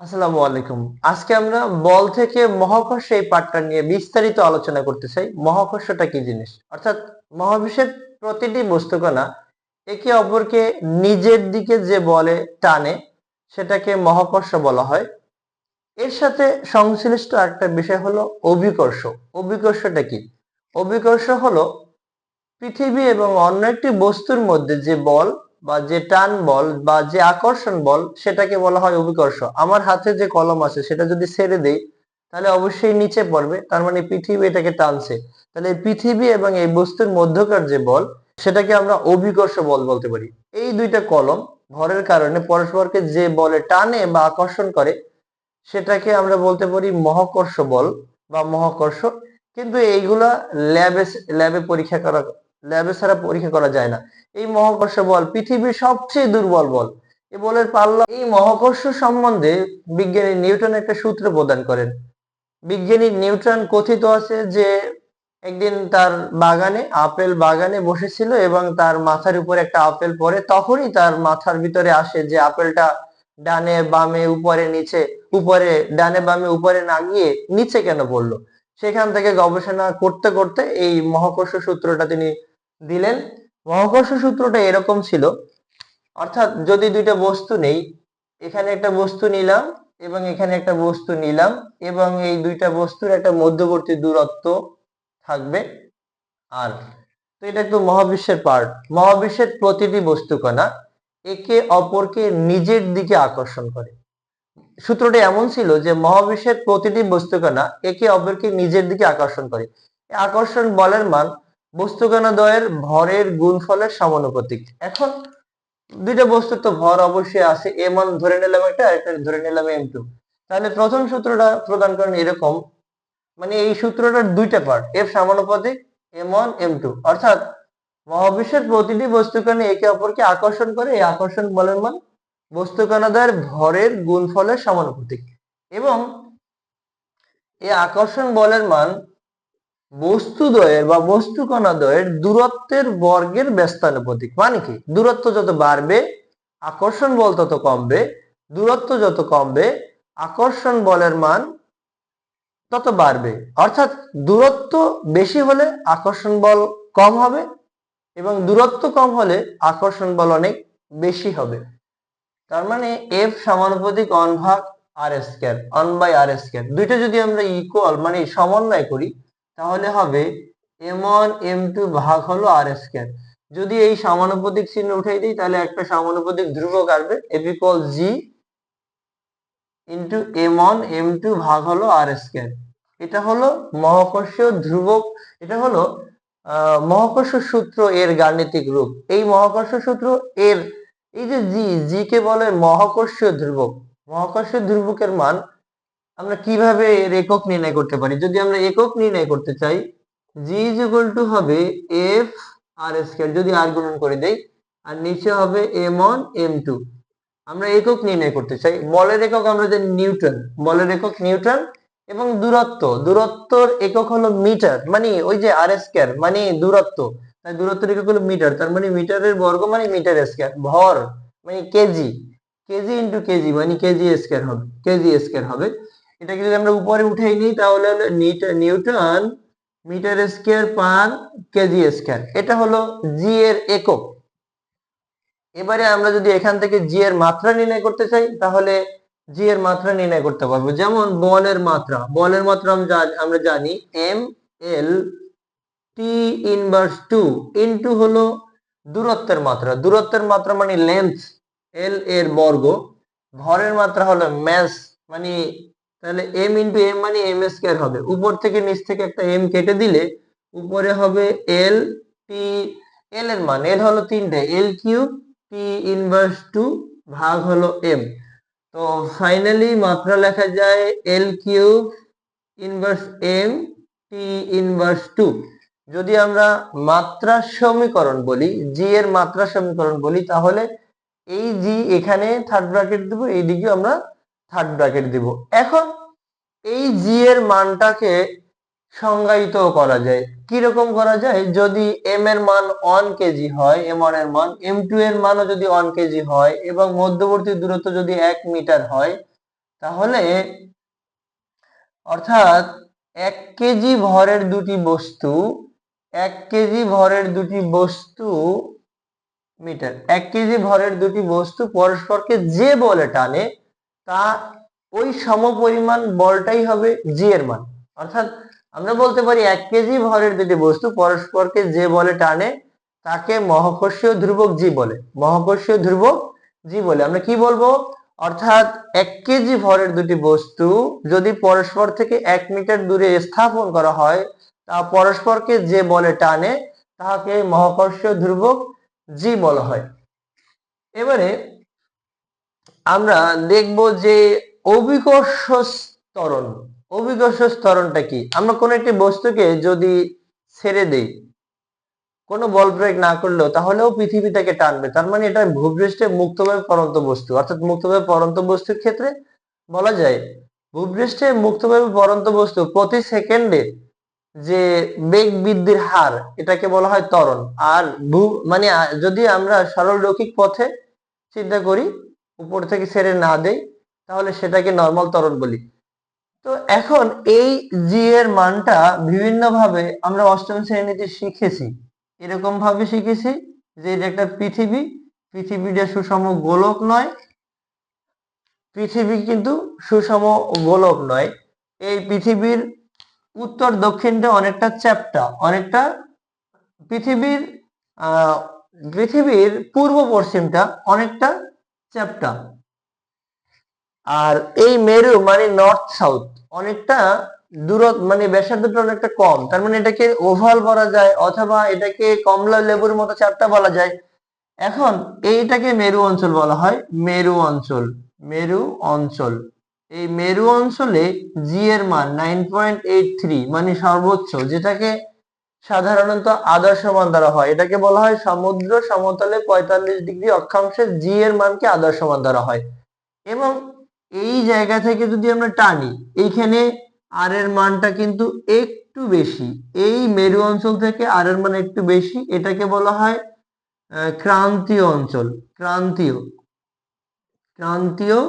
আসসালামু আলাইকুম। আজকে আমরা বল থেকে মহাকর্ষ এই পাঠটা নিয়ে বিস্তারিত আলোচনা করতে চাই। মহাকর্ষটা কি জিনিস? অর্থাৎ মহাবিশ্বের প্রতিটি বস্তুকণা একে অপরকে নিজের দিকে যে বলে টানে, সেটাকে মহাকর্ষ বলা হয়। এর সাথে সংশ্লিষ্ট একটা বিষয় হলো অভিকর্ষ। অভিকর্ষটা কি? অভিকর্ষ হলো পৃথিবী এবং অন্য একটি বস্তুর মধ্যে যে বল বা যে টান বল বা যে আকর্ষণ বল সেটাকে বলা হয় অভিকর্ষ। আমার হাতে যে কলম আছে সেটা যদি ছেড়ে দেই, তাহলে অবশ্যই নিচে পড়বে, তার মানে পৃথিবী এটাকে টানছে। তাহলে পৃথিবী এবং এই বস্তুর মধ্যকার যে বল, সেটাকে আমরা অভিকর্ষ বল বলতে পারি। এই দুইটা কলম ভরের কারণে পরস্পরকে যে বলে টানে বা আকর্ষণ করে, সেটাকে আমরা বলতে পারি মহাকর্ষ বল বা মহাকর্ষ। কিন্তু এইগুলা ল্যাবে ল্যাবে পরীক্ষা করা ল্যাবে ছাড়া পরীক্ষা করা যায় না। এই মহাকর্ষ বল পৃথিবীর সবচেয়ে দুর্বল বল। এই বলের পাল্লা এই মহাকর্ষ সম্বন্ধে বিজ্ঞানী নিউটন একটা সূত্র প্রদান করেন। বিজ্ঞানী নিউটন কথিত আছে যে, একদিন তার বাগানে, আপেল বাগানে বসেছিল এবং তার মাথার উপরে একটা আপেল পড়ে, তখনই তার মাথার ভিতরে আসে যে আপেলটা ডানে বামে উপরে নিচে, উপরে, ডানে বামে উপরে না গিয়ে নিচে কেন পড়ল? সেখান থেকে গবেষণা করতে করতে এই মহাকর্ষ সূত্রটা তিনি দিলেন। মহাকর্ষ সূত্রটা এরকম ছিল। অর্থাৎ যদি দুইটা বস্তু নেই, এখানে একটা বস্তু নিলাম এবং এখানে একটা বস্তু নিলাম এবং এই দুইটা বস্তুর একটা মধ্যবর্তী দূরত্ব থাকবে আর। তো এটা একটু মহাবিশ্বের পার্ট মহাবিশ্বের প্রতিটি বস্তুকণা একে অপরকে নিজের দিকে আকর্ষণ করে। সূত্রটি এমন ছিল যে মহাবিশ্বের প্রতিটি বস্তুকণা একে অপরকে নিজের দিকে আকর্ষণ করে। আকর্ষণ বলের মান বস্তুকণা দ্বয়ের ভরের গুণফলের সমানুপাতিক। এখন দুইটা বস্তুর তো ভর অবশ্যই আছে এম ওয়ান ধরে নিলাম একটা আরেকটা ধরে নিলাম এম টু। তাহলে প্রথম সূত্রটা প্রদান করেন এরকম মানে এই সূত্রটার দুইটা পার্ট এফ সমানুপাতিক এম ওয়ান এম টু। অর্থাৎ মহাবিশ্বের প্রতিটি বস্তুকণা একে অপরকে আকর্ষণ করে, এই আকর্ষণ বলের মান বস্তুকণাদের ভরের গুণফলের সমানুপাতিক। এবং এই আকর্ষণ বলের মান বস্তুদ্বয়ের বা বস্তু বস্তুকণাদ্বয়ের দূরত্বের বর্গের ব্যস্তানুপাতিক মানে কি? দূরত্ব যত বাড়বে, আকর্ষণ বল তত কমবে, দূরত্ব যত কমবে, আকর্ষণ বলের মান তত বাড়বে। অর্থাৎ দূরত্ব বেশি হলে আকর্ষণ বল কম হবে এবং দূরত্ব কম হলে আকর্ষণ বল অনেক বেশি হবে। তার মানে এফ সমানুপাতিক অন ভাগ R square, one by R square. দুইটা যদি আমরা ইকুয়াল মানে সমন্বয় করি তাহলে হবে এম ওয়ান এম টু ভাগ হলো আর স্কয়ার যদি এই সমানুপাতিক চিহ্ন উঠাই দিই, তাহলে একটা সমানুপাতিক ধ্রুবক আসবে F equal G into M one M two ভাগ হলো আর স্কয়ার এটা হলো মহাকর্ষীয় ধ্রুবক, এটা হলো মহাকর্ষ সূত্র এর গাণিতিক রূপ। এই মহাকর্ষ সূত্র এর, এই যে জি জি কে বলে মহাকর্ষীয় ধ্রুবক, মহাকর্ষীয় ধ্রুবকের মান আমরা কীভাবে এর একক নির্ণয় করতে পারি? যদি আমরা একক নির্ণয় করতে চাই জি ইজ ইকুয়াল টু হবে এফ আর স্কয়ার যদি আর গুণন করে দেই, আর নিচে হবে এম ওয়ান এম টু আমরা একক নির্ণয় করতে চাই। বলের একক আমরা জানি নিউটন বলের একক নিউটন এবং দূরত্ব। দূরত্বর একক হলো মিটার মানে ওই যে আর স্কয়ার মানে দূরত্ব। তাই দূরত্বের একক হলো মিটার, তার মানে মিটারের বর্গ মানে মিটার স্কয়ার ভর মানে কেজি। কেজি ইন্টু কেজি মানে কেজি স্কয়ার হবে, কেজি স্কয়ার হবে। এটাকে যদি আমরা উপরে উঠাই নিই, তাহলে হলো newton metre square per KG square এটা হলো জি এর একক। এবারে আমরা যদি এখান থেকে জি এর মাত্রা নির্ণয় করতে চাই, তাহলে জি এর মাত্রা নির্ণয় করতে পারব। যেমন বলের মাত্রা। বলের মাত্রা আমরা জানি M L T inverse two into হলো দূরত্বের মাত্রা। দূরত্বের মাত্রা মানে লেন্থ এল এর বর্গ। ভরের মাত্রা হলো ম্যাস মানে তাহলে এম ইন্টু এম মানে এম স্কয়ার হবে। উপর থেকে নিচ থেকে একটা এম কেটে দিলে উপরে হবে এল টি এল এর মান এল হলো তিনটে। L cube T inverse two ভাগ হলো এম তো ফাইনালি মাত্রা লেখা যায় L cube inverse M T inverse two যদি আমরা মাত্রা সমীকরণ বলি জি এর মাত্রা সমীকরণ বলি, তাহলে এই জি এখানে থার্ড ব্র্যাকেট দিব এইদিকে আমরা থার্ড ব্র্যাকেট দিব। এখন এই জি এর মানটাকে সংজ্ঞায়িত করা যায়। কীরকম করা যায়? যদি এম এর মান ওয়ান কেজি হয় এম ওয়ানের মান এম টু এর মানও যদি ওয়ান কেজি হয়, এবং মধ্যবর্তী দূরত্ব যদি এক মিটার হয়, তাহলে অর্থাৎ এক কেজি ভরের দুটি বস্তু, এক কেজি ভরের দুটি বস্তু মিটার, এক কেজি ভরের দুটি বস্তু পরস্পরকে যে বলে টানে তা ওই সমপরিমাণ বলটাই হবে জি এর মান। অর্থাৎ আমরা বলতে পারি এক কেজি ভরের দুটি বস্তু পরস্পরকে যে বলে টানে, তাকে মহাকর্ষীয় ধ্রুবক জি বলে। মহাকর্ষীয় ধ্রুবক জি বলে। আমরা কি বলব? অর্থাৎ এক কেজি ভরের দুটি বস্তু যদি পরস্পর থেকে এক মিটার দূরে স্থাপন করা হয়, তা পরস্পরকে যে বলে টানে তাহাকে মহাকর্ষীয় ধ্রুবক জি বলা হয়। এবারে আমরা দেখব যে অভিকর্ষ ত্বরণ অভিকর্ষ ত্বরণটা কি? আমরা কোনো একটি বস্তুকে যদি ছেড়ে দেই, কোনো বল প্রয়োগ না করলেও তাহলেও পৃথিবী তাকে টানবে। তার মানে এটা ভূপৃষ্ঠে মুক্তভাবে পরন্ত বস্তু। অর্থাৎ মুক্তভাবে পরন্ত বস্তুর ক্ষেত্রে বলা যায়, ভূপৃষ্ঠে মুক্তভাবে পরন্ত বস্তু প্রতি সেকেন্ডে যে বেগ বৃদ্ধির হার, এটাকে বলা হয় ত্বরণ। আর ভূ মানে যদি আমরা সরল রৈখিক পথে চিন্তা করি উপর থেকে ছেড়ে না দেই, তাহলে সেটাকে নর্মাল তরল বলি। তো এখন এই জি এর মানটা বিভিন্ন ভাবে আমরা অষ্টম শ্রেণীতে শিখেছি। এরকম ভাবে শিখেছি যে এটা একটা পৃথিবী, পৃথিবীটা সুষম গোলক নয়। পৃথিবী কিন্তু সুষম গোলক নয়। এই পৃথিবীর উত্তর দক্ষিণটা অনেকটা চ্যাপ্টা, অনেকটা পৃথিবীর পৃথিবীর পূর্ব পশ্চিমটা অনেকটা চ্যাপ্টা আর এই মেরু মানে নর্থ সাউথ অনেকটা দূর মানে ব্যাসার্ধটা অনেকটা কম। তার মানে এটাকে ওভাল বলা যায়, অথবা এটাকে কমলা লেবুর মতো চারটা বলা যায়। এখন এইটাকে মেরু অঞ্চল বলা হয়, মেরু অঞ্চল মেরু অঞ্চল। এই মেরু অঞ্চলে জি এর মান নাইন পয়েন্ট এইট থ্রি মানে সর্বোচ্চ, যেটাকে সাধারণত আদর্শ মান ধরা হয়। এটাকে বলা হয় সমুদ্র সমতলে পঁয়তাল্লিশ ডিগ্রি অক্ষাংশে জি এর মানকে আদর্শ মান ধরা হয়। এবং এই জায়গা থেকে যদি আমরা টানি, এইখানে আর এর মানটা কিন্তু একটু বেশি। এই মেরু অঞ্চল থেকে আর এর মান একটু বেশি। এটাকে বলা হয় ক্রান্তীয় অঞ্চল। ক্রান্তীয়। ক্রান্তীয়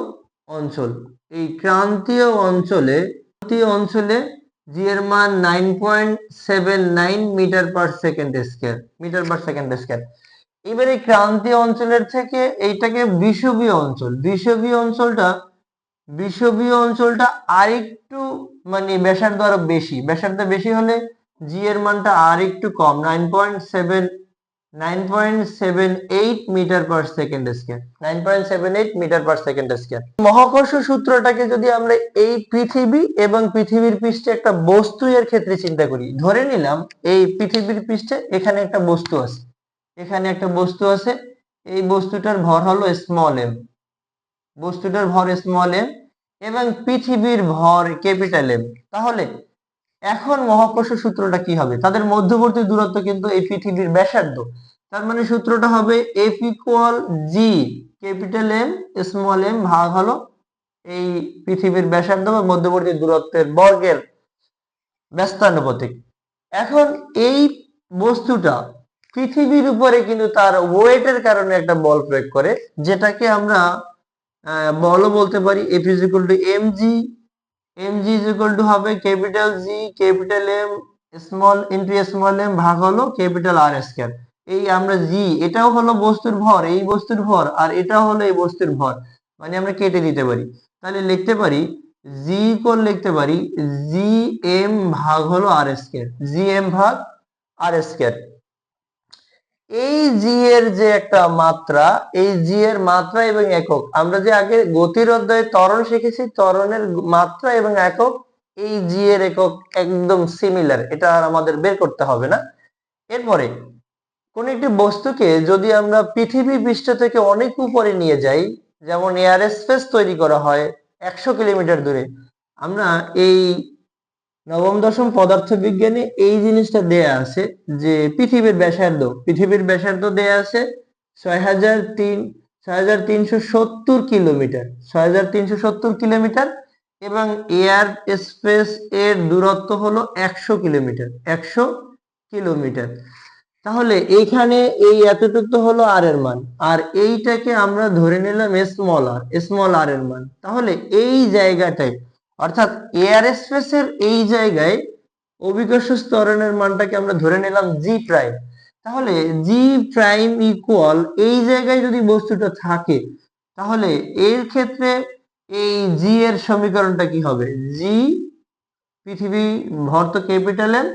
অঞ্চল। এই ক্রান্তীয় অঞ্চলে ক্রান্তীয় অঞ্চলে জি মান nine point seven nine metre per second square metre per second square এবারে ক্রান্তীয় অঞ্চলের থেকে এইটাকে বিষুবীয় অঞ্চল, বিষুবীয় অঞ্চলটা বিষুবীয় অঞ্চলটা আরেকটু মানে ব্যাসার্ধ আরও বেশি, ব্যাসার্ধ বেশি হলে জি এর মানটা আর একটু কম nine point seven nine point seven eight metre per second square nine point seven eight metre per second square মহাকর্ষ সূত্রটাকে যদি আমরা এই পৃথিবী এবং পৃথিবীর পৃষ্ঠে একটা বস্তু এর ক্ষেত্রে চিন্তা করি, ধরে নিলাম এই পৃথিবীর পৃষ্ঠে এখানে একটা বস্তু আছে। এখানে একটা বস্তু আছে, এই বস্তুটার ভর হলো স্মল এম বস্তুটার ভর স্মল এম এবং পৃথিবীর ভর ক্যাপিটাল এম তাহলে এখন মহাকর্ষ সূত্রটা কি হবে? তাদের মধ্যবর্তী দূরত্ব কিন্তু এই পৃথিবীর ব্যাসার্ধ। তার মানে সূত্রটা হবে F equal G capital M small M ভাগ হলো এই পৃথিবীর ব্যাসার্ধ বা মধ্যবর্তী দূরত্বের বর্গের ব্যস্তানুপাতিক। এখন এই বস্তুটা পৃথিবীর উপরে কিন্তু তার ওয়েটের কারণে একটা বল প্রয়োগ করে, যেটাকে আমরা বলও বলতে পারি F is equal to M G M G is equal to হবে capital G capital M small into small M ভাগ হলো ক্যাপিটাল আর স্কয়ার এই আমরা জি এটাও হলো বস্তুর ভর, এই বস্তুর ভর আর এটাও হলো এই বস্তুর ভর। মানে আমরা কেটে দিতে পারি। তাহলে লিখতে পারি জি ইকুয়াল লিখতে পারি জি এম ভাগ হলো আর স্কয়ার জি এম ভাগ আর স্কয়ার এই জি এর যে একটা মাত্রা, এই জি এর মাত্রা এবং একক, আমরা যে আগে গতির অধ্যায়ে ত্বরণ শিখেছি, ত্বরণের মাত্রা এবং একক, এই জি এর একক একদম সিমিলার এটা আর আমাদের বের করতে হবে না। এরপরে, কোন একটি বস্তুকে যদি আমরা পৃথিবী পৃষ্ঠ থেকে অনেক উপরে নিয়ে যাই, যেমন এয়ার স্পেস তৈরি করা হয়, একশো কিলোমিটার দূরে, আমরা এই নবম, দশম পদার্থ বিজ্ঞানে এই জিনিসটা দেয়া আছে যে পৃথিবীর ব্যাসার্ধ পৃথিবীর ব্যাসার্ধ দেয়া আছে ছয় হাজার তিন ছয় হাজার তিনশো সত্তর কিলোমিটার ছয় হাজার তিনশো সত্তর কিলোমিটার এবং এয়ার স্পেস এর দূরত্ব হলো একশো কিলোমিটার একশো কিলোমিটার। তাহলে এইখানে এই এতটুকু তো হলো আর এর মান, আর এইটাকে আমরা ধরে নিলাম স্মল আর স্মল আর এর মান। তাহলে এই জায়গাটায় অর্থাৎ এয়ার স্পেসের এই জায়গায় অভিকর্ষ ত্বরণের মানটাকে আমরা ধরে নিলাম জি প্রাইম তাহলে জি প্রাইম ইকুয়াল এই জায়গায় যদি বস্তুটা থাকে, তাহলে এর ক্ষেত্রে এই জি এর সমীকরণটা কি হবে? জি পৃথিবী, ভর তো ক্যাপিটাল এম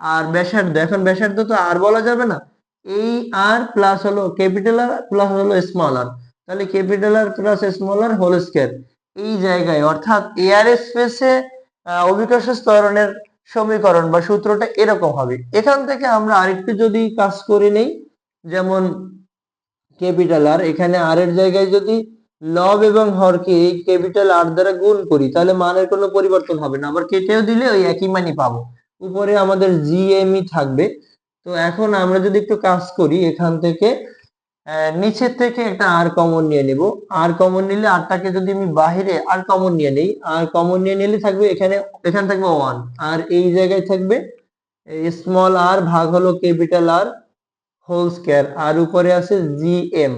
আর ব্যাসার্ধ, এখন ব্যাসার্ধ তো আর বলা যাবে না। এই আর প্লাস হলো ক্যাপিটাল আর প্লাস হলো স্মল আর তাহলে capital R plus small R whole square এই জায়গায়, অর্থাৎ এয়ার স্পেসে অভিকর্ষ ত্বরণের সমীকরণ বা সূত্রটা এরকম হবে। এখান থেকে আমরা আরেকটু যদি কাজ করে নেই, যেমন ক্যাপিটাল আর এখানে আর এর জায়গায় যদি লব এবং হরকে এই ক্যাপিটাল আর দ্বারা গুণ করি, তাহলে মানের কোনো পরিবর্তন হবে না। আবার কেটেও দিলে ওই একই মানই পাবো। উপরে আমাদের জিএমই থাকবে। তো এখন আমরা যদি একটু কাজ করি, এখান থেকে নিচের থেকে একটা আর কমন নিয়ে নেব। আর কমন নিলে আরটাকে যদি আমি বাহিরে আর কমন নিয়ে নেই আর কমন নিয়ে নিলে থাকবে এখানে এখানে থাকবে ওয়ান আর এই জায়গায় থাকবে স্মল আর ভাগ হলো ক্যাপিটাল আর হোল স্কয়ার আর উপরে আছে জি এম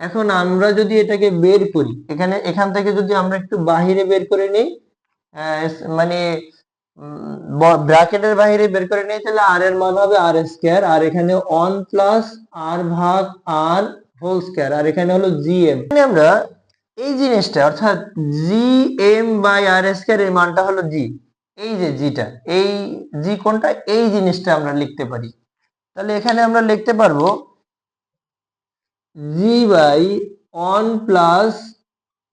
এখন আমরা যদি এটাকে বের করি, এখানে, এখান থেকে যদি আমরা একটু বাহিরে বের করে নেই মানে ব্র্যাকেটের বাইরে বের করে নিয়ে তাহলে আর এর মান হবে আর স্কয়ার আর এখানে ওয়ান প্লাস আর ভাগ আর হোল স্কয়ার আর এখানে হলো জি এম আমরা এই জিনিসটা, অর্থাৎ G M by R square এর মানটা হলো জি এই যে জিটা এই জি কোনটা এই জিনিসটা আমরা লিখতে পারি। তাহলে এখানে আমরা লিখতে পারব G by one plus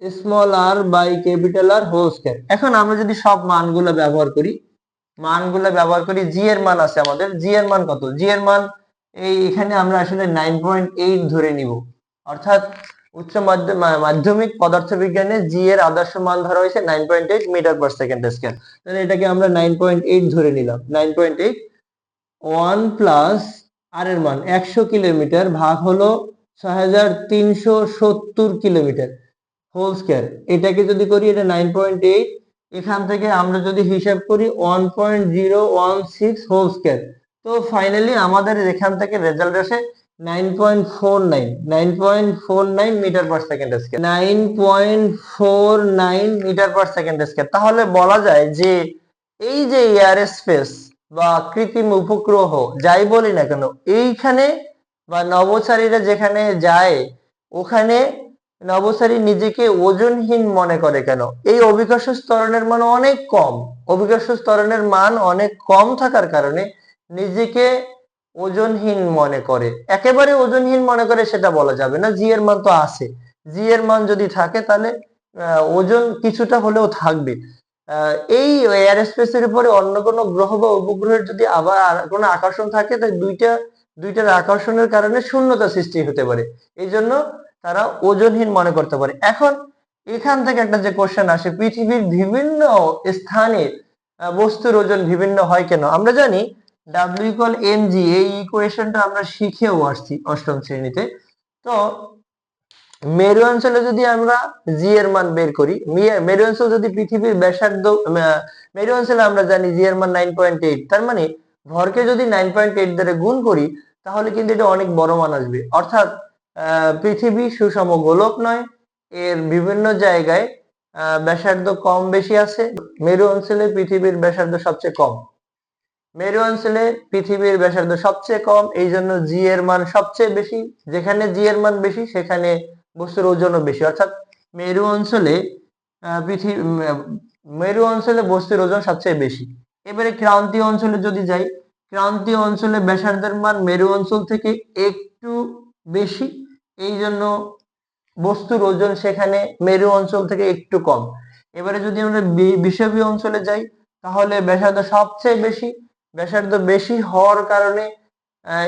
small R by capital R whole square এখন আমরা যদি সব মানগুলো ব্যবহার করি, মানগুলো ব্যবহার করি জি এর মান আছে আমাদের জি এর মান কত? জি এর মান এই এখানে আমরা আসলে নাইন পয়েন্ট এইট ধরে নিব। অর্থাৎ উচ্চ মাধ্যমিক পদার্থবিজ্ঞানে জি এর আদর্শ মান ধরা হয়েছে nine point eight metre per second square তাহলে এটাকে আমরা নাইন পয়েন্ট এইট ধরে নিলাম। Nine point eight one plus R এর মান একশো কিলোমিটার ভাগ হলো ছয় হাজার তিনশো সত্তর কিলোমিটার। হোল স্কয়ার এটাকে যদি করি, এটা নাইন পয়েন্ট এইট এখান থেকে আমরা যদি হিসাব করি one point zero one six whole square তো ফাইনালি আমাদের এখান থেকে রেজাল্ট আসে nine point four nine nine point four nine metre per second square nine point four nine metre per second square তাহলে বলা যায় যে এই যে এয়ার স্পেস বা কৃত্রিম উপগ্রহ, যাই বলি না কেন, এইখানে বা নভোচারীরা যেখানে যায়, ওখানে নভোচারী নিজেকে ওজনহীন মনে করে কেন? এই অভিকর্ষ স্তরণের মান অনেক কম। অভিকর্ষ স্তরণের মান অনেক কম থাকার কারণে নিজেকে ওজনহীন মনে করে। একেবারে ওজনহীন মনে করে সেটা বলা যাবে না। জি এর মান তো আছে। জি এর মান যদি থাকে তাহলে ওজন কিছুটা হলেও থাকবে। এই এয়ার স্পেসের উপরে অন্য কোনো গ্রহ বা উপগ্রহের যদি আবার কোনো আকর্ষণ থাকে তাই দুইটা, দুইটার আকর্ষণের কারণে শূন্যতা সৃষ্টি হতে পারে। এই জন্য তারা ওজনহীন মনে করতে পারে। এখন এখান থেকে একটা যে কোশ্চেন আসে, পৃথিবীর বিভিন্ন স্থানে বস্তুর ওজন বিভিন্ন হয় কেন? আমরা জানি ডাব্লিউ ইকুয়াল এম জি এই ইকুয়েশনটা আমরা শিখেও আসছি অষ্টম শ্রেণীতে। তো মেরু অঞ্চলে যদি আমরা জি এর মান বের করি মেরু অঞ্চল যদি পৃথিবীর ব্যাসার্ধ মেরু অঞ্চলে আমরা জানি জি এর মান নাইন পয়েন্ট এইট তার মানে ভরকে যদি নাইন পয়েন্ট এইট দ্বারা গুণ করি, তাহলে কিন্তু এটা অনেক বড় মান আসবে। অর্থাৎ পৃথিবী সুষম গোলক নয়। এর বিভিন্ন জায়গায় ব্যাসার্ধ কম বেশি আছে। মেরু অঞ্চলে পৃথিবীর ব্যাসার্ধ সবচেয়ে কম। মেরু অঞ্চলে পৃথিবীর ব্যাসার্ধ সবচেয়ে কম এই জন্য জি এর মান সবচেয়ে বেশি। যেখানে জি এর মান বেশি, সেখানে বস্তুর ওজনও বেশি। অর্থাৎ মেরু অঞ্চলে পৃথিবী মেরু অঞ্চলে বস্তুর ওজন সবচেয়ে বেশি। এবারে ক্রান্তীয় অঞ্চলে যদি যাই, ক্রান্তীয় অঞ্চলে ব্যাসার্ধের মান মেরু অঞ্চল থেকে একটু বেশি। এই জন্য বস্তুর ওজন সেখানে মেরু অঞ্চল থেকে একটু কম। এবারে যদি আমরা বিষুবীয় অঞ্চলে যাই, তাহলে ব্যাসার্ধ সবচেয়ে বেশি। ব্যাসার্ধ বেশি হওয়ার কারণে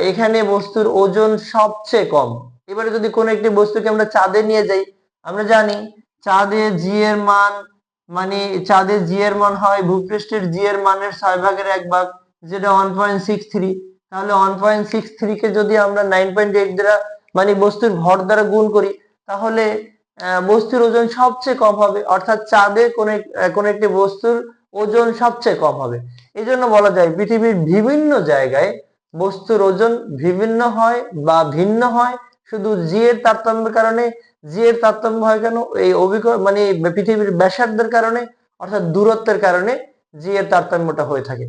এখানে বস্তুর ওজন সবচেয়ে কম। এবারে যদি কোনো একটি বস্তুকে আমরা চাঁদে নিয়ে যাই, আমরা জানি চাঁদে জি এর মান মানে চাঁদে জি এর মান হয়, ভূপৃষ্ঠের জি এর মানের ছয় ভাগের এক ভাগ, যেটা ওয়ান পয়েন্ট সিক্স থ্রি তাহলে ওয়ান পয়েন্ট সিক্স থ্রি কে যদি আমরা নাইন পয়েন্ট এইট দ্বারা মানে বস্তুর ভর দ্বারা গুণ করি, তাহলে বস্তুর ওজন সবচেয়ে কম হবে। অর্থাৎ চাঁদে কোন কোন একটি বস্তুর ওজন সবচেয়ে কম হবে। এই জন্য বলা যায় পৃথিবীর বিভিন্ন জায়গায় বস্তুর ওজন বিভিন্ন হয় বা ভিন্ন হয়। শুধু জি এর তারতম্যের কারণে জি এর তারতম্য হয় কেন? এই অভিজ্ঞ মানে পৃথিবীর ব্যাসার্ধের কারণে, অর্থাৎ দূরত্বের কারণে জি এর তারতম্যটা হয়ে থাকে।